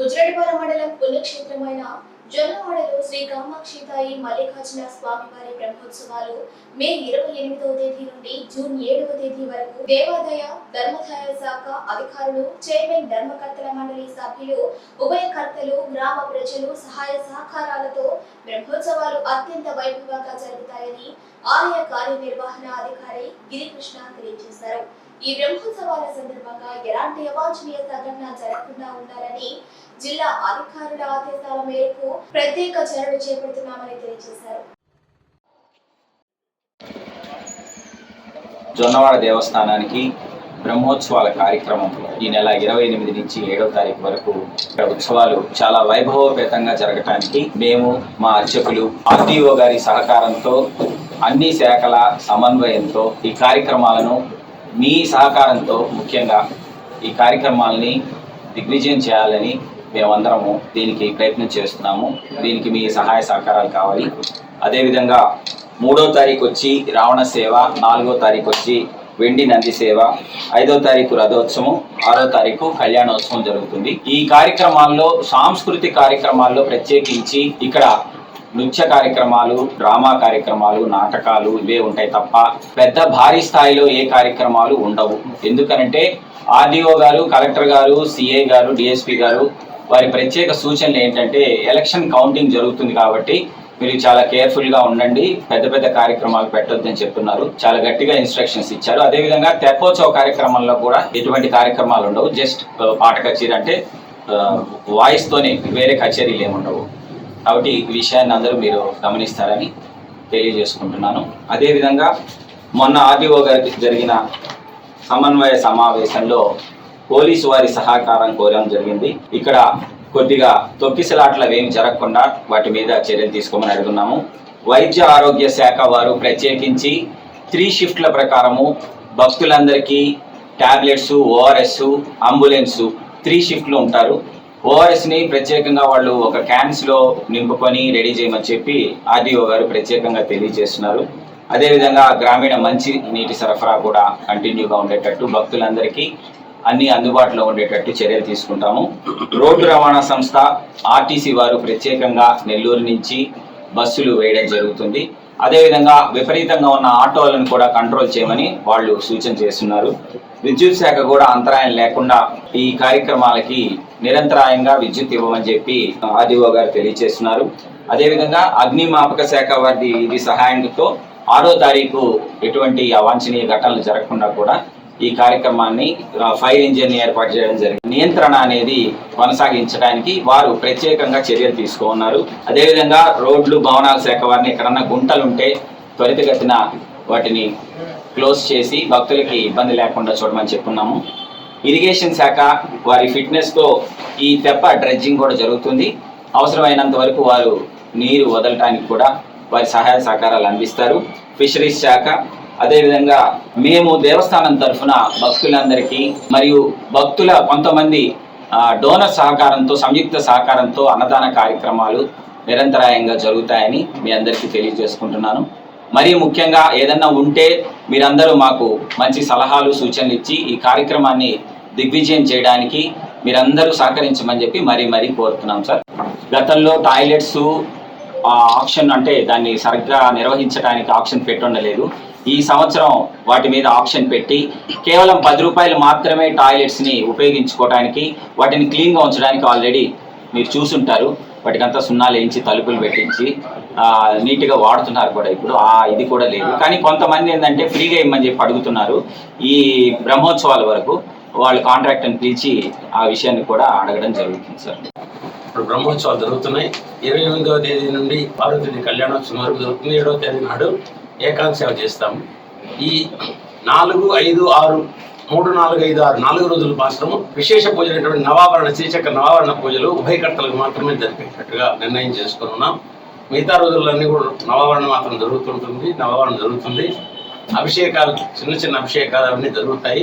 గుజరాడపాల మండలం పుణ్యక్షేత్రమైన జొన్నవాడలో శ్రీ కామాక్షితాయి మల్లికార్జున స్వామివారి బ్రహ్మోత్సవాలు మే ఇరవై ఎనిమిదవ తేదీ నుండి జూన్ ఏడవ తేదీ వరకు. దేవాదాయ ధర్మదాయ శాఖ అధికారులు చైర్మన్ ధర్మకర్తల మండలి సభ్యులు ఉభయకర్తలు గ్రామ ప్రజలు సహాయ సహకారాలతో బ్రహ్మోత్సవాలు అత్యంత వైభవంగా జరుగుతాయని ఆలయ కార్యనిర్వహణ అధికారి గిరికృష్ణ తెలియజేశారు. ఈ బ్రహ్మోత్సవాల సందర్భంగా ఎలాంటి అవాంఛనీయ సంఘటన జరగకుండా ఉండాలని జిల్లా అధికారుల ఆదేశాల మేరకు ప్రత్యేక చర్యలు చేపడుతున్నామని తెలియజేశారు. జొన్నవాడ దేవస్థానానికి బ్రహ్మోత్సవాల కార్యక్రమం ఈ నెల ఇరవై ఎనిమిది నుంచి ఏడవ తారీఖు వరకు ఇక్కడ ఉత్సవాలు చాలా వైభవోపేతంగా జరగటానికి మేము మా అర్చకులు ఆర్టీఓ గారి సహకారంతో అన్ని శాఖల సమన్వయంతో ఈ కార్యక్రమాలను మీ సహకారంతో ముఖ్యంగా ఈ కార్యక్రమాల్ని దిగ్విజయం చేయాలని మేమందరము దీనికి ప్రయత్నం చేస్తున్నాము. దీనికి మీ సహాయ సహకారాలు కావాలి. అదేవిధంగా మూడో తారీఖు వచ్చి రావణ సేవ నాలుగో తారీఖు వచ్చి వెండి నంది సేవ ఐదో తారీఖు రథోత్సవం ఆరో తారీఖు కళ్యాణోత్సవం జరుగుతుంది. ఈ కార్యక్రమాల్లో సాంస్కృతిక కార్యక్రమాల్లో ప్రత్యేకించి ఇక్కడ నృత్య కార్యక్రమాలు డ్రామా కార్యక్రమాలు నాటకాలు ఇవే ఉంటాయి తప్ప పెద్ద భారీ స్థాయిలో ఏ కార్యక్రమాలు ఉండవు. ఎందుకనంటే ఆర్డీఓ గారు కలెక్టర్ గారు సిఐ గారు డిఎస్పి గారు వారి ప్రత్యేక సూచనలు ఏంటంటే ఎలక్షన్ కౌంటింగ్ జరుగుతుంది కాబట్టి మీరు చాలా కేర్ఫుల్గా ఉండండి పెద్ద పెద్ద కార్యక్రమాలు పెట్టొద్దని చెప్తున్నారు. చాలా గట్టిగా ఇన్స్ట్రక్షన్స్ ఇచ్చారు. అదేవిధంగా తెప్పోత్సవ కార్యక్రమంలో కూడా ఎటువంటి కార్యక్రమాలు ఉండవు. జస్ట్ పాట కచేరీ అంటే వాయిస్తోనే వేరే కచేరీలు ఏమి ఉండవు కాబట్టి ఈ విషయాన్ని అందరూ మీరు గమనిస్తారని తెలియజేసుకుంటున్నాను. అదేవిధంగా మొన్న ఆర్డీఓ గారికి జరిగిన సమన్వయ సమావేశంలో పోలీసు వారి సహకారం కోరడం జరిగింది. ఇక్కడ కొద్దిగా తొక్కిసలాట్లు అవేమి జరగకుండా వాటి మీద చర్యలు తీసుకోమని అడుగుతున్నాము వైద్య ఆరోగ్య శాఖ వారు ప్రత్యేకించి త్రీ షిఫ్ట్ల ప్రకారము భక్తులందరికీ టాబ్లెట్స్ ఓఆర్ఎస్ అంబులెన్స్ త్రీ షిఫ్ట్లు ఉంటారు. ఓఆర్ఎస్ని ప్రత్యేకంగా వాళ్ళు ఒక క్యాన్స్లో నింపుకొని రెడీ చేయమని చెప్పి ఆర్డీఓ గారు ప్రత్యేకంగా తెలియజేస్తున్నారు. అదేవిధంగా గ్రామీణ మంచి నీటి సరఫరా కూడా కంటిన్యూగా ఉండేటట్టు భక్తులందరికీ అన్ని అందుబాటులో ఉండేటట్టు చర్యలు తీసుకుంటాము. రోడ్డు రవాణా సంస్థ ఆర్టీసీ వారు ప్రత్యేకంగా నెల్లూరు నుంచి బస్సులు వేయడం జరుగుతుంది. అదేవిధంగా విపరీతంగా ఉన్న ఆటోలను కూడా కంట్రోల్ చేయమని వాళ్ళు సూచన చేస్తున్నారు. విద్యుత్ శాఖ కూడా అంతరాయం లేకుండా ఈ కార్యక్రమాలకి నిరంతరాయంగా విద్యుత్ ఇవ్వమని చెప్పి ఆర్డీఓ గారు తెలియజేస్తున్నారు. అదేవిధంగా అగ్నిమాపక శాఖ వారి ఇది సహాయంతో ఆరో తారీఖు ఎటువంటి అవాంఛనీయ ఘటనలు జరగకుండా కూడా ఈ కార్యక్రమాన్ని ఫైర్ ఇంజిన్ ఏర్పాటు చేయడం జరిగింది. నియంత్రణ అనేది కొనసాగించడానికి వారు ప్రత్యేకంగా చర్యలు తీసుకున్నారు అదేవిధంగా రోడ్లు భవనాల శాఖ వారిని ఎక్కడన్నా గుంటలు ఉంటే త్వరితగతిన వాటిని క్లోజ్ చేసి భక్తులకి ఇబ్బంది లేకుండా చూడమని చెప్పున్నాము. ఇరిగేషన్ శాఖ వారి ఫిట్నెస్తో ఈ తెప్ప డ్రెడ్జింగ్ కూడా జరుగుతుంది. అవసరమైనంత వరకు వారు నీరు వదలటానికి కూడా వారి సహాయ సహకారాలు అందిస్తారు. ఫిషరీస్ శాఖ అదేవిధంగా మేము దేవస్థానం తరఫున భక్తులందరికీ మరియు భక్తుల కొంతమంది డోనర్ సహకారంతో సంయుక్త సహకారంతో అన్నదాన కార్యక్రమాలు నిరంతరాయంగా జరుగుతాయని మీ అందరికీ తెలియజేసుకుంటున్నాను. మరీ ముఖ్యంగా ఏదన్నా ఉంటే మీరందరూ మాకు మంచి సలహాలు సూచనలు ఇచ్చి ఈ కార్యక్రమాన్ని దిగ్విజయం చేయడానికి మీరందరూ సహకరించమని చెప్పి మరీ మరీ కోరుతున్నాం సార్. గతంలో టాయిలెట్స్ ఆప్షన్ అంటే దాన్ని సరిగ్గా నిర్వహించడానికి ఆప్షన్ పెట్టుండలేదు. ఈ సంవత్సరం వాటి మీద ఆప్షన్ పెట్టి కేవలం పది రూపాయలు మాత్రమే టాయిలెట్స్ని ఉపయోగించుకోవడానికి వాటిని క్లీన్గా ఉంచడానికి ఆల్రెడీ మీరు చూసుంటారు. వాటికంతా సున్నాలు వేయించి తలుపులు పెట్టించి నీట్గా వాడుతున్నారు కూడా ఇప్పుడు. ఆ ఇది కూడా లేదు. కానీ కొంతమంది ఏంటంటే ఫ్రీగా ఇమ్మని చెప్పి అడుగుతున్నారు. ఈ బ్రహ్మోత్సవాల వరకు వాళ్ళు కాంట్రాక్ట్ని పిలిచి ఆ విషయాన్ని కూడా అడగడం జరుగుతుంది సార్. ఇప్పుడు బ్రహ్మోత్సవాలు జరుగుతున్నాయి. ఇరవై ఎనిమిదవ తేదీ నుండి ఆరో తేదీ కళ్యాణోత్సవం వరకు జరుగుతుంది. ఏడవ తేదీ నాడు ఏకాంత సేవ చేస్తాము. ఈ నాలుగు ఐదు ఆరు మూడు నాలుగు ఐదు ఆరు నాలుగు రోజులు మాత్రము విశేష పూజలైనటువంటి నవాభరణ శ్రీచక్ర నవాభరణ పూజలు ఉభయకర్తలకు మాత్రమే జరిపేటట్టుగా నిర్ణయం చేసుకుని ఉన్నాం. మిగతా రోజులన్నీ కూడా నవాభరణ మాత్రం జరుగుతుంటుంది నవాభరణ జరుగుతుంది. అభిషేకాలు చిన్న చిన్న అభిషేకాలు అవన్నీ జరుగుతాయి.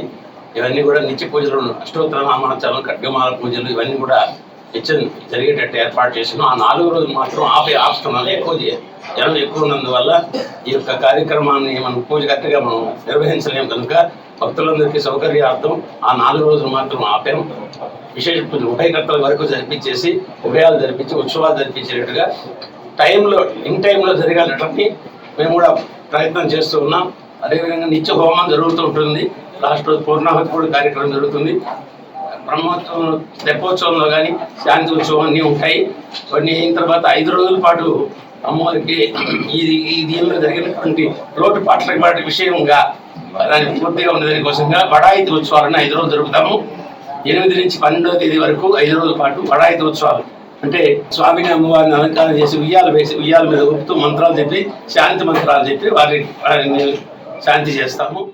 ఇవన్నీ కూడా నిత్య పూజలు అష్టోత్తర నామాచారం ఖడ్గమాల పూజలు ఇవన్నీ కూడా నిత్యం జరిగేటట్టు ఏర్పాటు చేసినాం. ఆ నాలుగు రోజులు మాత్రం ఆపే ఆపుతున్నాను ఎక్కువ జనం ఎక్కువ ఉన్నందువల్ల ఈ యొక్క కార్యక్రమాన్ని మనం పూజ గట్టిగా మనం నిర్వహించలేము కనుక భక్తులందరికీ సౌకర్యార్థం ఆ నాలుగు రోజులు మాత్రం ఆపాం. విశేష పూజ ఉభయకర్తల వరకు జరిపించేసి ఉభయాలు జరిపించి ఉత్సవాలు జరిపించేటట్టుగా టైంలో ఇన్ టైంలో జరగాలని మేము కూడా ప్రయత్నం చేస్తూ ఉన్నాం. అదేవిధంగా నిత్య హోమం జరుగుతూ ఉంటుంది. లాస్ట్ రోజు పూర్ణాహుతి కూడా కార్యక్రమం జరుగుతుంది. బ్రహ్మోత్సవం తెప్పోత్సవంలో కానీ శాంతి ఉత్సవం అన్నీ ఉంటాయి. కొన్ని అయిన తర్వాత ఐదు రోజుల పాటు అమ్మవారికి ఈ దీనిలో జరిగినటువంటి లోటు పాటల పాటి విషయంగా దానికి పూర్తిగా ఉండేదాని కోసంగా బడాయితీ ఉత్సవాలను ఐదు రోజులు జరుపుతాము. ఎనిమిది నుంచి పన్నెండవ తేదీ వరకు ఐదు రోజుల పాటు బడాయితీ ఉత్సవాలు. అంటే స్వామిని అమ్మవారిని అలంకారం చేసి ఉయ్యాలు వేసి ఉయ్యాల మీద ఊపుతూ మంత్రాలు చెప్పి శాంతి మంత్రాలు చెప్పి వారిని వారిని శాంతి చేస్తాము.